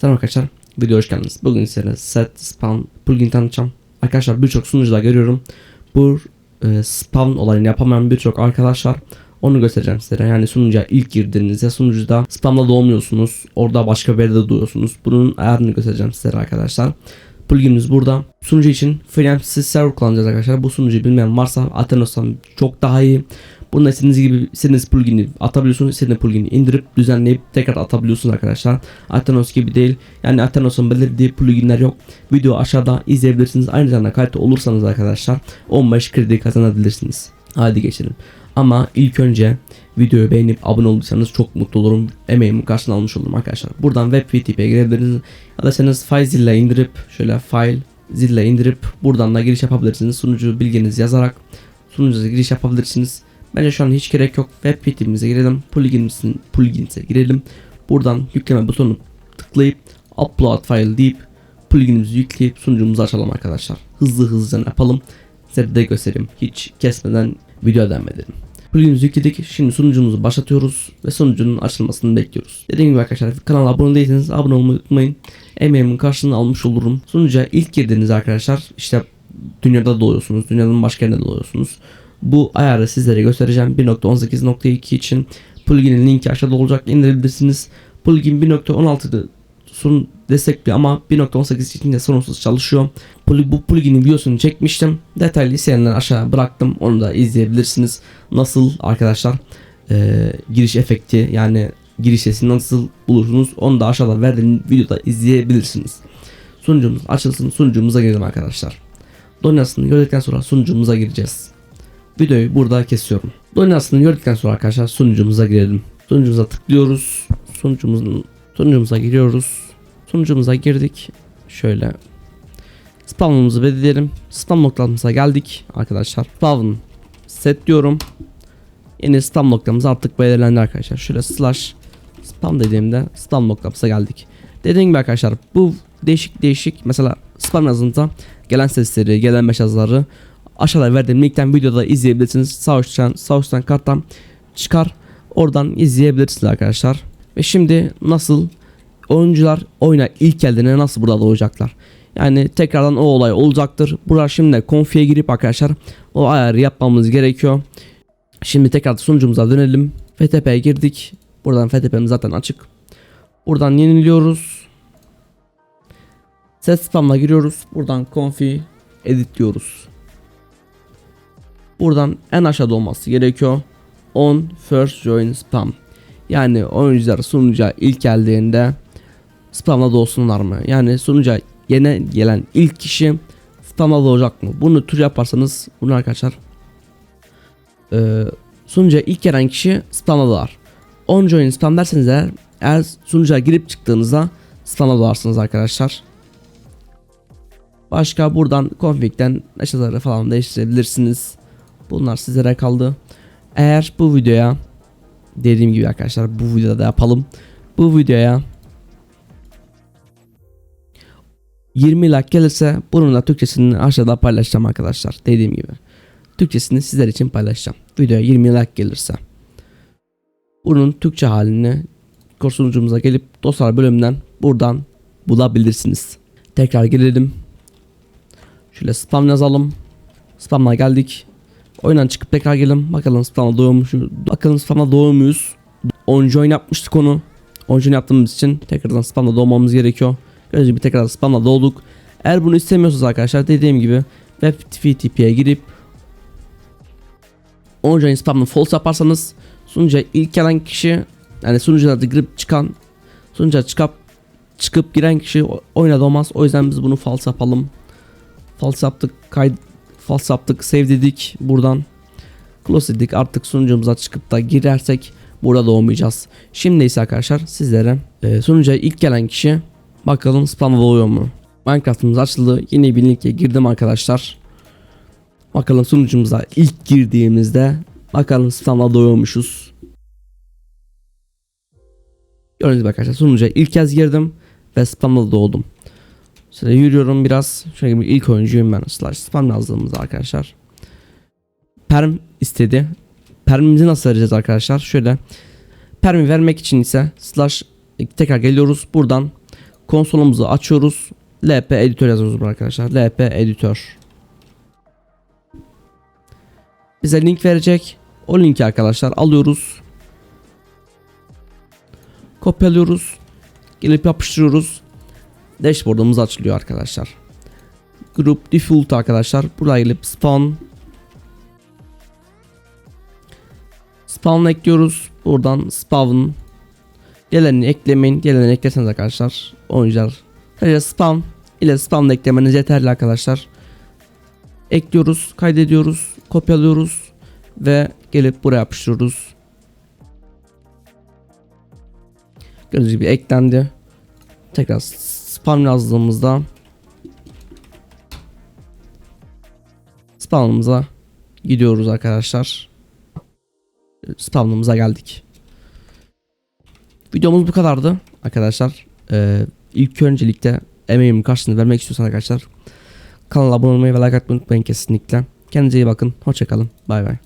Selam arkadaşlar. Video hoş geldiniz. Bugün size set spawn plugin tanıtacağım. Arkadaşlar birçok sunucuda görüyorum. Bu e, spawn olayını yapamayan birçok arkadaş var. Onu göstereceğim size. Yani sunucuya ilk girdiğinizde sunucuda spamla doğmuyorsunuz. Orada başka bir yerde doğuyorsunuz. Bunun ayarını göstereceğim size arkadaşlar. Pluginimiz burada. Sunucu için freelance server kullanacağız arkadaşlar. Bu sunucuyu bilmeyen varsa Athenos'tan çok daha iyi. Bunda istediğiniz gibi istediğiniz plugini atabiliyorsunuz. istediğiniz plugini indirip düzenleyip tekrar atabiliyorsunuz arkadaşlar. Athenos gibi değil. Yani Athenos'un belirlediği pluginler yok. Video aşağıda izleyebilirsiniz. Aynı zamanda kalite olursanız arkadaşlar 15 kredi kazanabilirsiniz. Hadi geçelim. Ama ilk önce videoyu beğenip abone olduysanız çok mutlu olurum. Emeğimin karşılığını almış olurum arkadaşlar. Buradan web VTP'ye girebilirsiniz. Ya da senin FileZilla indirip şöyle file zilla indirip buradan da giriş yapabilirsiniz. Sunucu bilginizi yazarak sunucuya giriş yapabilirsiniz. Bence şu an hiç gerek yok. Web VTP'mize girelim. Plugin'imizin plugin'imize girelim. Buradan yükleme butonunu tıklayıp upload file deyip plugin'imizi yükleyip sunucumuzu açalım arkadaşlar. Hızlı hızlı yapalım. Size de göstereyim. Hiç kesmeden video devam. Plugin'imizi yükledik. Şimdi sunucumuzu başlatıyoruz ve sunucunun açılmasını bekliyoruz. Dediğim gibi arkadaşlar kanala abone değilseniz abone olmayı unutmayın. Emeğimin karşılığını almış olurum. Sunucuya ilk girdiğiniz arkadaşlar işte dünyada doğuyorsunuz. Dünyanın başka yerinde doğuyorsunuz. Bu ayarı sizlere göstereceğim. 1.18.2 için pluginin linki aşağıda olacak. indirebilirsiniz. Plugin 1.16'da sun destekliyor ama 1.18 için de sorunsuz çalışıyor. Bu pluginin videosunu çekmiştim. Detaylı isteyenler aşağı bıraktım. Onu da izleyebilirsiniz. Nasıl arkadaşlar e, giriş efekti yani giriş sesini nasıl bulursunuz onu da aşağıda verdiğim videoda izleyebilirsiniz. Sunucumuz açılsın sunucumuza girelim arkadaşlar. Donyasını gördükten sonra sunucumuza gireceğiz. Videoyu burada kesiyorum. Donyasını gördükten sonra arkadaşlar sunucumuza girelim. Sunucumuza tıklıyoruz. Sunucumuzun sunucumuza giriyoruz. Sunucumuza girdik. Şöyle spamımızı belirleyelim. Spam noktamıza geldik arkadaşlar. Spawn set diyorum. Yeni spam noktamız artık belirlendi arkadaşlar. Şöyle slash spam dediğimde spam noktamıza geldik. Dediğim gibi arkadaşlar bu değişik değişik mesela spam yazınca gelen sesleri, gelen mesajları aşağıda verdiğim linkten videoda izleyebilirsiniz. Sağ üstten karttan çıkar. Oradan izleyebilirsiniz arkadaşlar. Ve şimdi nasıl oyuncular oyuna ilk geldiğinde nasıl burada doğacaklar? Yani tekrardan o olay olacaktır. Burada şimdi konfiye girip arkadaşlar o ayarı yapmamız gerekiyor. Şimdi tekrar sunucumuza dönelim. FTP'ye girdik. Buradan FTP'miz zaten açık. Buradan yeniliyoruz. Set spam'a giriyoruz. Buradan confi edit diyoruz. Buradan en aşağıda olması gerekiyor. On first join spam. Yani oyuncular sunucuya ilk geldiğinde spamla doğsunlar mı? Yani sunucuya yeni gelen ilk kişi spamla doğacak mı? Bunu tür yaparsanız bunu arkadaşlar e, sunucuya ilk gelen kişi spamla doğar. On join spam derseniz eğer, eğer sunucuya girip çıktığınızda spamla doğarsınız arkadaşlar. Başka buradan config'den eşyaları falan değiştirebilirsiniz. Bunlar sizlere kaldı. Eğer bu videoya dediğim gibi arkadaşlar bu videoda da yapalım. Bu videoya 20 like gelirse bunun da Türkçesini aşağıda paylaşacağım arkadaşlar. Dediğim gibi. Türkçesini sizler için paylaşacağım. Videoya 20 like gelirse. Bunun Türkçe halini sunucumuza gelip dosyalar bölümünden buradan bulabilirsiniz. Tekrar gelelim. Şöyle spam yazalım. Spam'a geldik. Oyundan çıkıp tekrar gelelim. Bakalım spam'a doğmuş Bakalım spam'a doğuyor muyuz? 10 join yapmıştık onu. 10 join yaptığımız için tekrardan spam'la doğmamız gerekiyor. Gördüğünüz gibi tekrar spam'la doğduk. Eğer bunu istemiyorsanız arkadaşlar dediğim gibi web FTP'ye girip 10 join spam'la false yaparsanız sunucuya ilk gelen kişi yani sunucularda girip çıkan sunucuya çıkıp çıkıp giren kişi oyuna doğmaz. O yüzden biz bunu false yapalım. False yaptık. Kayıt false yaptık. Save dedik buradan. Close dedik. Artık sunucumuza çıkıp da girersek burada doğmayacağız. Şimdi ise arkadaşlar sizlere e, sunucuya ilk gelen kişi bakalım spam oluyor mu? Minecraft'ımız açıldı. Yeni bir linke girdim arkadaşlar. Bakalım sunucumuza ilk girdiğimizde bakalım spamla doğuyormuşuz. Gördüğünüz gibi arkadaşlar sunucuya ilk kez girdim ve spamla doğdum. Şöyle yürüyorum biraz. Şöyle bir ilk oyuncuyum ben. Slash spam yazdığımızda arkadaşlar. Perm istedi. Permimizi nasıl vereceğiz arkadaşlar? Şöyle. Permi vermek için ise slash tekrar geliyoruz. Buradan konsolumuzu açıyoruz. LP editör yazıyoruz arkadaşlar. LP editör. Bize link verecek. O linki arkadaşlar alıyoruz. Kopyalıyoruz. Gelip yapıştırıyoruz. Dashboard'umuz açılıyor arkadaşlar. Group default arkadaşlar. Buraya gelip spawn spawn ekliyoruz. Buradan spawn Diğerlerini eklemeyin. Diğerlerini eklerseniz arkadaşlar oyuncular sadece spam ile spam eklemeniz yeterli arkadaşlar. Ekliyoruz, kaydediyoruz, kopyalıyoruz ve gelip buraya yapıştırıyoruz. Gördüğünüz gibi eklendi. Tekrar spam yazdığımızda spamımıza gidiyoruz arkadaşlar. Spamımıza geldik. Videomuz bu kadardı arkadaşlar. Ee, ilk öncelikle emeğimin karşılığını vermek istiyorsan arkadaşlar kanala abone olmayı ve like atmayı unutmayın kesinlikle. Kendinize iyi bakın. Hoşçakalın. Bay bay.